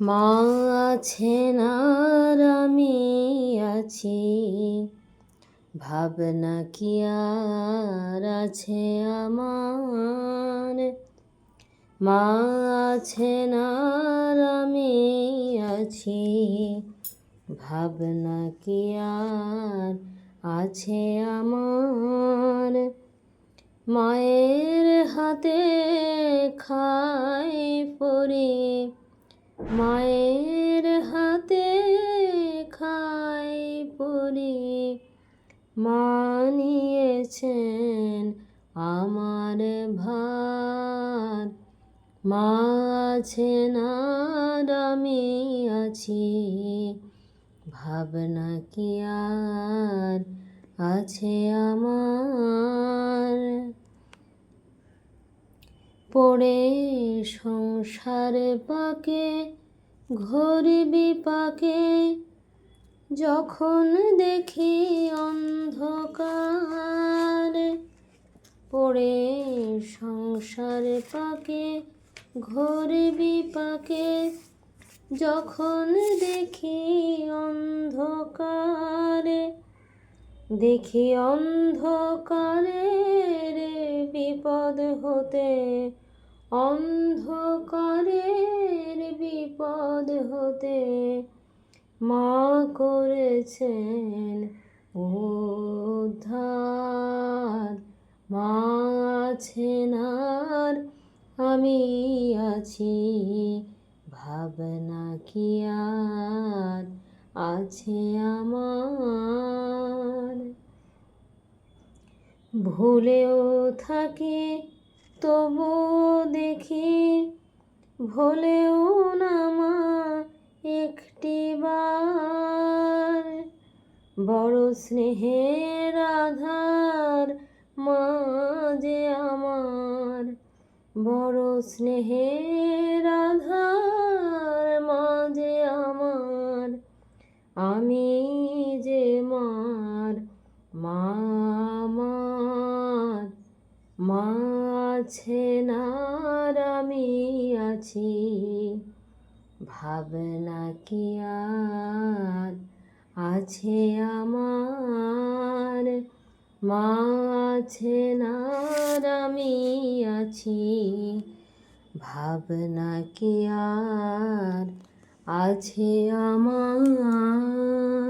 মা আছেন আর আমি আছি। ভাবনা কি আর আছে আমার? মা আছেন আর আমি আছি। ভাবনা কি আর আছে আমার? মায়ের হাতে খাই পরে। মায়ের হাতে খাই পরে মানিয়েছেন আমার ভাত মা আছেন আর আমি আছি, ভাবনা কি আর আছে আমার? পড়ে সংসার পাকে ঘড়ি বিপাকে। যখন দেখি অন্ধকার, পড়ে সংসার পাকে ঘড়ি বিপাকে। যখন দেখি অন্ধকারে দেখি অন্ধকারের বিপদ হতে অন্ধকারের বিপদ হতে। মা করেছেন উদ্ধার, মা আছেন আর আমি আছি, ভাবনা কি আর? আছে আমার। ভুলেও থাকি, তবুও দেখি, ভুলেও না মা একটি বার। বড় স্নেহের আধার মাঝে আমার। বড় স্নেহের আধার মাঝে আমার। আমি যে মার মা আমার মা আছেন আর আমি আছি, ভাবনা কি আর আছে আমার? মা আছেন আর আমি আছি, ভাবনা কি আর আছে আমার